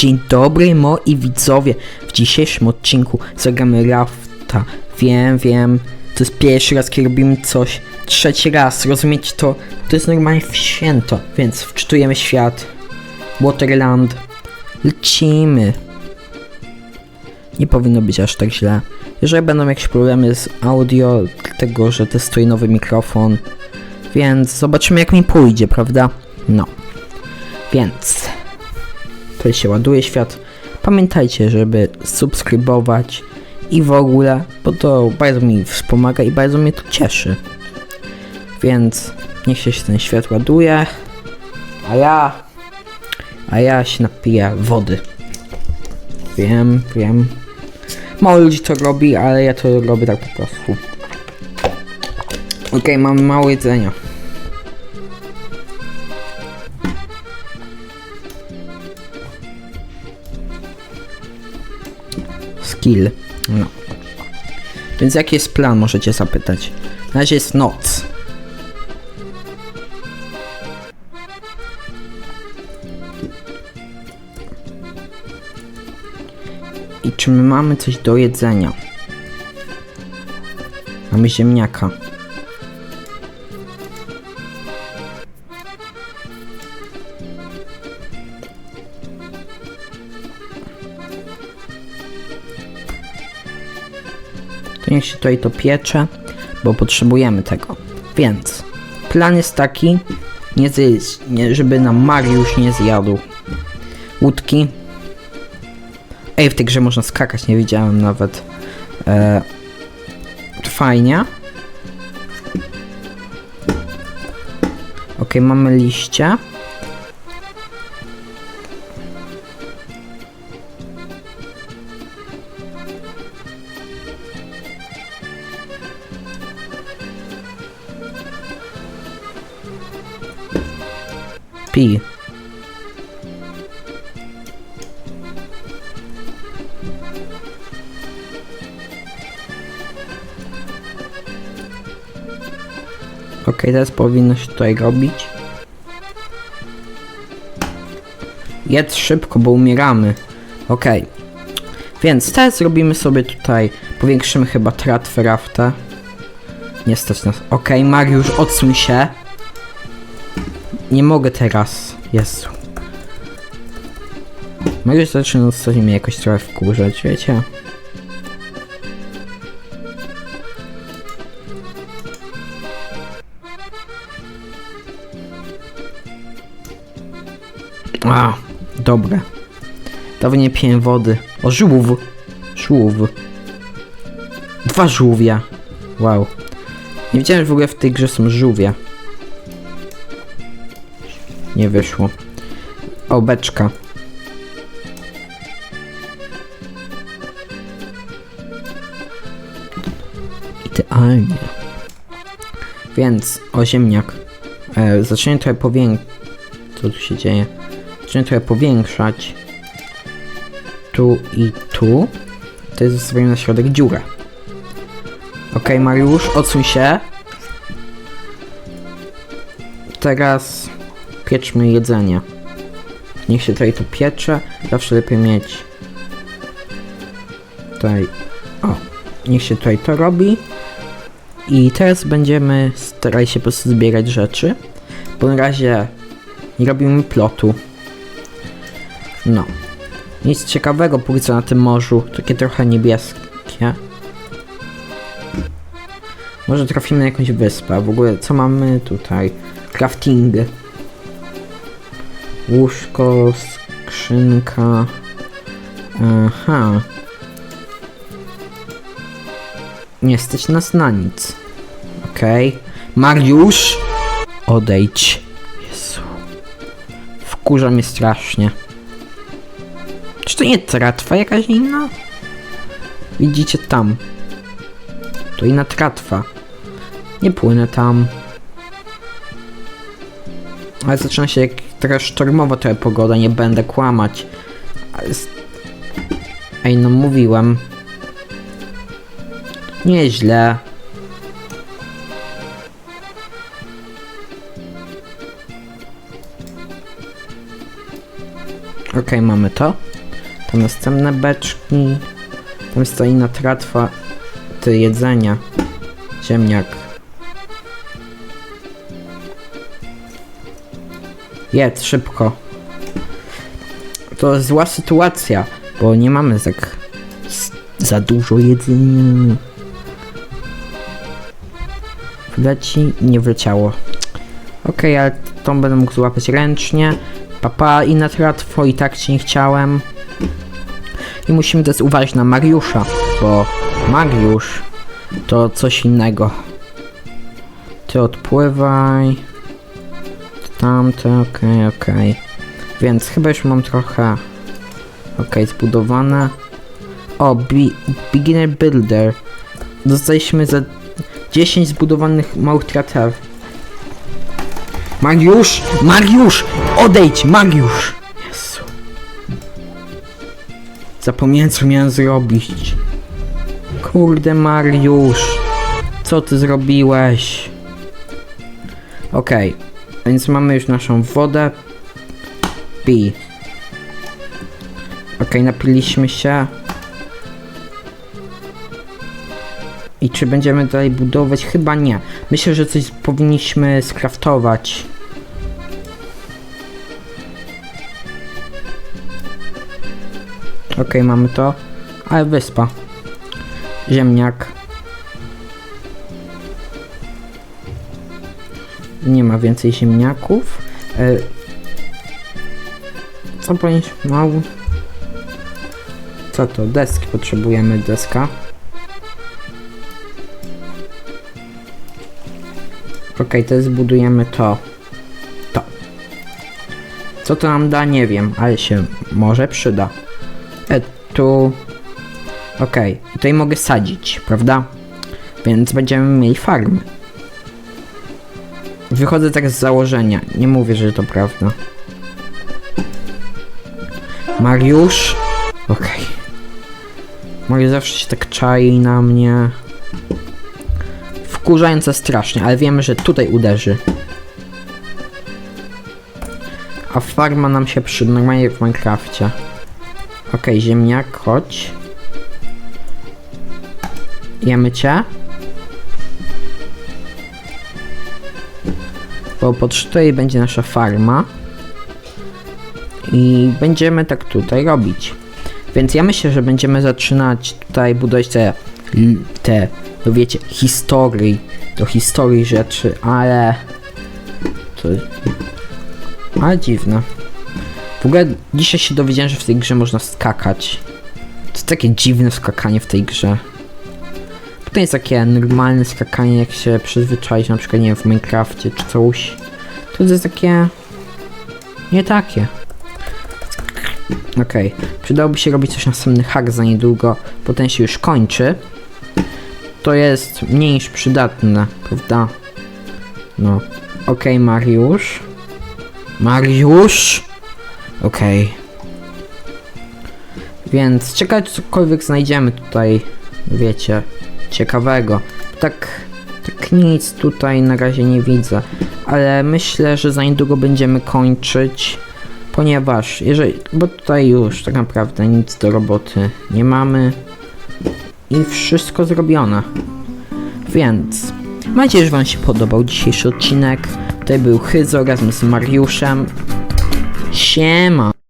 Dzień dobry moi widzowie. W dzisiejszym odcinku zagramy Rafta. Wiem, wiem. To jest pierwszy raz, kiedy robimy coś. Trzeci raz, rozumiecie to? To jest normalnie w święto. Więc wczytujemy świat. Waterland. Lecimy. Nie powinno być aż tak źle. Jeżeli będą jakieś problemy z audio, dlatego że testuję nowy mikrofon. Więc zobaczymy jak mi pójdzie, prawda? No. Więc tutaj się ładuje świat. Pamiętajcie, żeby subskrybować i w ogóle, bo to bardzo mi wspomaga i bardzo mnie to cieszy. Więc niech się ten świat ładuje, a ja, a ja się napiję wody. Wiem, wiem. Mało ludzi to robi, ale ja to robię tak po prostu. Okej, mam mało jedzenia. Skill. No. Więc jaki jest plan, możecie zapytać. Na razie jest noc. I czy my mamy coś do jedzenia? Mamy ziemniaka. Niech się tutaj to piecze, bo potrzebujemy tego. Więc plan jest taki, nie zjeść, nie, żeby nam Mariusz nie zjadł łódki. Ej, w tej grze można skakać, nie widziałem nawet. E, fajnie. Ok, mamy liście. Pij. Ok, teraz powinno się tutaj robić. Jedz szybko, bo umieramy. Ok. Więc teraz zrobimy sobie tutaj, powiększymy chyba tratwę rafta. Nie stać nas. Ok, Mariusz, odsuń się. Nie mogę teraz. Jezu. Mogę zacząć ostatnio mnie jakoś trochę wkurzać, wiecie? A, dobre. Dawno nie piję wody. O, żółw. Żółw. Dwa żółwia. Wow. Nie wiedziałem, że w ogóle w tej grze są żółwie. Nie wyszło. O, beczka. Idealnie. Więc, o ziemniak. E, zaczynam trochę powiększać. Co tu się dzieje? Zaczynam trochę powiększać. Tu i tu. To jest zostawiam na środek dziurę. Okej, Mariusz, odsuń się. Teraz pieczmy jedzenie. Niech się tutaj to piecze. Zawsze lepiej mieć tutaj. O, niech się tutaj to robi. I teraz będziemy starali się po prostu zbierać rzeczy. Bo na razie nie robimy plotu. No. Nic ciekawego póki co na tym morzu. Takie trochę niebieskie. Może trafimy na jakąś wyspę. W ogóle co mamy tutaj? Crafting. Łóżko, skrzynka. Aha. Nie stać nas na nic. Okej. Okay. Mariusz! Odejdź. Jezu. Wkurza mnie strasznie. Czy to nie tratwa jakaś inna? Widzicie tam. To inna tratwa. Nie płynę tam. Ale zaczyna się jak trochę sztormowa trochę pogoda, nie będę kłamać. Ej, no mówiłem. Nieźle. Okej, mamy to. Tam następne beczki. Tam stoi inna tratwa. Ty jedzenia. Ziemniak. Jedz szybko. To zła sytuacja, bo nie mamy tak za dużo jedzenia. Wleci nie wleciało. Okej, ale tą będę mógł złapać ręcznie. Papa i na tratwo i tak ci nie chciałem. I musimy też uważać na Mariusza, bo Mariusz to coś innego. Ty odpływaj. Tamte, okej, okej. Więc chyba już mam trochę. Okej, zbudowane. O, bi Beginner Builder. Dostaliśmy za 10 zbudowanych małych kraterów. Mariusz! Mariusz! Odejdź, Mariusz! Jezu. Zapomniałem co miałem zrobić. Kurde Mariusz. Co ty zrobiłeś? Okej. Więc mamy już naszą wodę. Pi. Okej, napiliśmy się. I czy będziemy dalej budować? Chyba nie. Myślę, że coś powinniśmy skraftować. Okej, mamy to. Ale wyspa. Ziemniak. Nie ma więcej ziemniaków. E, co powinniśmy? Mało. Co to? Deski potrzebujemy, deska. Okej, to zbudujemy to. To. Co to nam da, nie wiem, ale się może przyda. E, tu... Okej, tutaj mogę sadzić, prawda? Więc będziemy mieli farmy. Wychodzę tak z założenia. Nie mówię, że to prawda. Mariusz? Okej. Mariusz zawsze się tak czai na mnie. Wkurzające strasznie, ale wiemy, że tutaj uderzy. A farma nam się przyda normalnie w Minecrafcie. Okej, ziemniak, chodź. Jemy cię. Bo pod tutaj będzie nasza farma. I będziemy tak tutaj robić. Więc ja myślę, że będziemy zaczynać tutaj budować te, te no wiecie, historii, do historii rzeczy, ale to, ale dziwne. W ogóle dzisiaj się dowiedziałem, że w tej grze można skakać. To takie dziwne skakanie w tej grze. To jest takie normalne skakanie, jak się przyzwyczaić, na przykład, nie wiem, w Minecrafcie czy coś. To jest takie... Nie takie. Okej, przydałoby się robić coś na następny hack za niedługo, bo ten się już kończy. To jest mniej niż przydatne, prawda? No. Okej, Mariusz. Mariusz! Okej. Więc ciekawe, czy cokolwiek znajdziemy tutaj, wiecie, ciekawego. Tak, tak nic tutaj na razie nie widzę, ale myślę, że za niedługo będziemy kończyć, ponieważ jeżeli, bo tutaj już tak naprawdę nic do roboty nie mamy i wszystko zrobione. Więc mam nadzieję, że Wam się podobał dzisiejszy odcinek. Tutaj był Hyzo razem z Mariuszem. Siema!